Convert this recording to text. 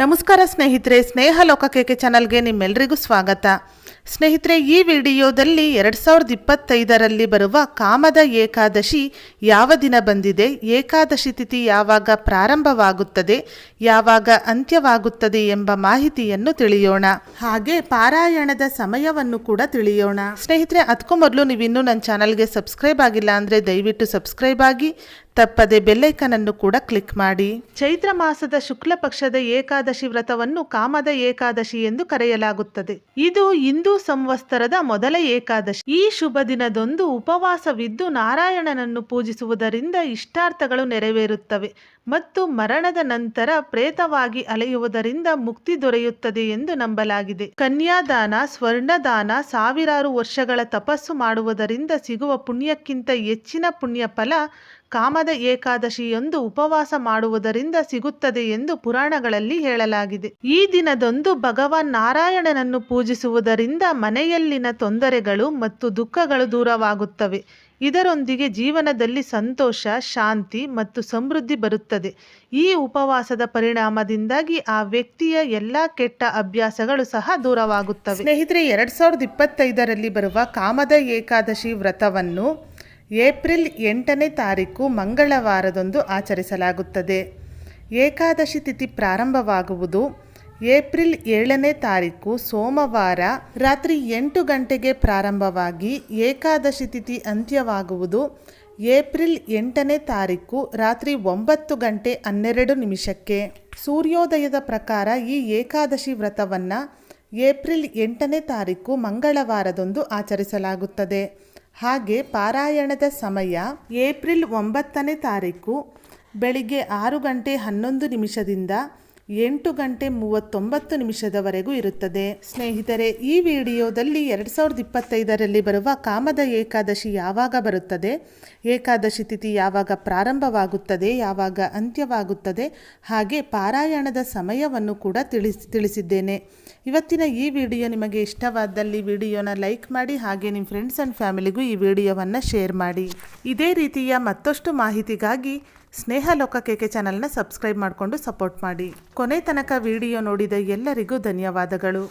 ನಮಸ್ಕಾರ ಸ್ನೇಹಿತರೆ ಸ್ನೇಹ ಲೋಕಕೇಕೆ ಚಾನಲ್ಗೆ ನಿಮ್ಮೆಲ್ಲರಿಗೂ ಸ್ವಾಗತ. ಸ್ನೇಹಿತರೆ, ಈ ವಿಡಿಯೋದಲ್ಲಿ ಎರಡು ಸಾವಿರದ ಇಪ್ಪತ್ತೈದರಲ್ಲಿ ಬರುವ ಕಾಮದ ಏಕಾದಶಿ ಯಾವ ದಿನ ಬಂದಿದೆ, ಏಕಾದಶಿ ತಿಥಿ ಯಾವಾಗ ಪ್ರಾರಂಭವಾಗುತ್ತದೆ, ಯಾವಾಗ ಅಂತ್ಯವಾಗುತ್ತದೆ ಎಂಬ ಮಾಹಿತಿಯನ್ನು ತಿಳಿಯೋಣ. ಹಾಗೆ ಪಾರಾಯಣದ ಸಮಯವನ್ನು ಕೂಡ ತಿಳಿಯೋಣ. ಸ್ನೇಹಿತರೆ ಅದಕ್ಕೂ ಮೊದಲು ನೀವಿನ್ನೂ ನನ್ನ ಚಾನಲ್ಗೆ ಸಬ್ಸ್ಕ್ರೈಬ್ ಆಗಿಲ್ಲ ಅಂದರೆ ದಯವಿಟ್ಟು ಸಬ್ಸ್ಕ್ರೈಬ್ ಆಗಿ ತಪ್ಪದೆ ಬೆಲ್ಲೈಕನ್ ಅನ್ನು ಕೂಡ ಕ್ಲಿಕ್ ಮಾಡಿ. ಚೈತ್ರ ಮಾಸದ ಶುಕ್ಲ ಪಕ್ಷದ ಏಕಾದಶಿ ವ್ರತವನ್ನು ಕಾಮದ ಏಕಾದಶಿ ಎಂದು ಕರೆಯಲಾಗುತ್ತದೆ. ಇದು ಹಿಂದೂ ಸಂವತ್ಸರದ ಮೊದಲ ಏಕಾದಶಿ. ಈ ಶುಭ ದಿನದೊಂದು ಉಪವಾಸವಿದ್ದು ನಾರಾಯಣನನ್ನು ಪೂಜಿಸುವುದರಿಂದ ಇಷ್ಟಾರ್ಥಗಳು ನೆರವೇರುತ್ತವೆ ಮತ್ತು ಮರಣದ ನಂತರ ಪ್ರೇತವಾಗಿ ಅಲೆಯುವುದರಿಂದ ಮುಕ್ತಿ ದೊರೆಯುತ್ತದೆ ಎಂದು ನಂಬಲಾಗಿದೆ. ಕನ್ಯಾದಾನ, ಸ್ವರ್ಣದಾನ, ಸಾವಿರಾರು ವರ್ಷಗಳ ತಪಸ್ಸು ಮಾಡುವುದರಿಂದ ಸಿಗುವ ಪುಣ್ಯಕ್ಕಿಂತ ಹೆಚ್ಚಿನ ಪುಣ್ಯ ಫಲ ಕಾಮದ ಏಕಾದಶಿಯೊಂದು ಉಪವಾಸ ಮಾಡುವುದರಿಂದ ಸಿಗುತ್ತದೆ ಎಂದು ಪುರಾಣಗಳಲ್ಲಿ ಹೇಳಲಾಗಿದೆ. ಈ ದಿನದಂದು ಭಗವಾನ್ ನಾರಾಯಣನನ್ನು ಪೂಜಿಸುವುದರಿಂದ ಮನೆಯಲ್ಲಿನ ತೊಂದರೆಗಳು ಮತ್ತು ದುಃಖಗಳು ದೂರವಾಗುತ್ತವೆ. ಇದರೊಂದಿಗೆ ಜೀವನದಲ್ಲಿ ಸಂತೋಷ, ಶಾಂತಿ ಮತ್ತು ಸಮೃದ್ಧಿ ಬರುತ್ತದೆ. ಈ ಉಪವಾಸದ ಪರಿಣಾಮದಿಂದಾಗಿ ಆ ವ್ಯಕ್ತಿಯ ಎಲ್ಲ ಕೆಟ್ಟ ಅಭ್ಯಾಸಗಳು ಸಹ ದೂರವಾಗುತ್ತವೆ. ಸ್ನೇಹಿತರೆ, ಎರಡ್ ಸಾವಿರದ ಇಪ್ಪತ್ತೈದರಲ್ಲಿ ಬರುವ ಕಾಮದ ಏಕಾದಶಿ ವ್ರತವನ್ನು ಏಪ್ರಿಲ್ ಎಂಟನೇ ತಾರೀಕು ಮಂಗಳವಾರದಂದು ಆಚರಿಸಲಾಗುತ್ತದೆ. ಏಕಾದಶಿ ತಿಥಿ ಪ್ರಾರಂಭವಾಗುವುದು ಏಪ್ರಿಲ್ ಏಳನೇ ತಾರೀಕು ಸೋಮವಾರ ರಾತ್ರಿ ಎಂಟು ಗಂಟೆಗೆ ಪ್ರಾರಂಭವಾಗಿ ಏಕಾದಶಿ ತಿಥಿ ಅಂತ್ಯವಾಗುವುದು ಏಪ್ರಿಲ್ ಎಂಟನೇ ತಾರೀಕು ರಾತ್ರಿ ಒಂಬತ್ತು ಗಂಟೆ ಹನ್ನೆರಡು ನಿಮಿಷಕ್ಕೆ. ಸೂರ್ಯೋದಯದ ಪ್ರಕಾರ ಈ ಏಕಾದಶಿ ವ್ರತವನ್ನು ಏಪ್ರಿಲ್ ಎಂಟನೇ ತಾರೀಕು ಮಂಗಳವಾರದಂದು ಆಚರಿಸಲಾಗುತ್ತದೆ. ಹಾಗೆ ಪಾರಾಯಣದ ಸಮಯ ಏಪ್ರಿಲ್ ಒಂಬತ್ತನೇ ತಾರೀಕು ಬೆಳಿಗ್ಗೆ ಆರು ಗಂಟೆ ಹನ್ನೊಂದು ನಿಮಿಷದಿಂದ ಎಂಟು ಗಂಟೆ ಮೂವತ್ತೊಂಬತ್ತು ನಿಮಿಷದವರೆಗೂ ಇರುತ್ತದೆ. ಸ್ನೇಹಿತರೆ, ಈ ವಿಡಿಯೋದಲ್ಲಿ ಎರಡು ಸಾವಿರದ ಇಪ್ಪತ್ತೈದರಲ್ಲಿ ಬರುವ ಕಾಮದ ಏಕಾದಶಿ ಯಾವಾಗ ಬರುತ್ತದೆ? ಏಕಾದಶಿ ತಿಥಿ ಯಾವಾಗ ಪ್ರಾರಂಭವಾಗುತ್ತದೆ? ಯಾವಾಗ ಅಂತ್ಯವಾಗುತ್ತದೆ? ಹಾಗೆ ಪಾರಾಯಣದ ಸಮಯವನ್ನು ಕೂಡ ತಿಳಿಸ್, ತಿಳಿಸಿದ್ದೇನೆ. ಇವತ್ತಿನ ಈ ವಿಡಿಯೋ ನಿಮಗೆ ಇಷ್ಟವಾದಲ್ಲಿ ವಿಡಿಯೋನ ಲೈಕ್ ಮಾಡಿ, ಹಾಗೆ ನಿಮ್ಮ ಫ್ರೆಂಡ್ಸ್ ಆ್ಯಂಡ್ ಫ್ಯಾಮಿಲಿಗೂ ಈ ವಿಡಿಯೋವನ್ನು ಶೇರ್ ಮಾಡಿ. ಇದೇ ರೀತಿಯ ಮತ್ತಷ್ಟು ಮಾಹಿತಿಗಾಗಿ ಸ್ನೇಹ ಲೋಕಕೇಕೆ ಚಾನಲ್ನ ಸಬ್ಸ್ಕ್ರೈಬ್ ಮಾಡಿಕೊಂಡು ಸಪೋರ್ಟ್ ಮಾಡಿ. ಕೊನೆ ತನಕ ವಿಡಿಯೋ ನೋಡಿದ ಎಲ್ಲರಿಗೂ ಧನ್ಯವಾದಗಳು.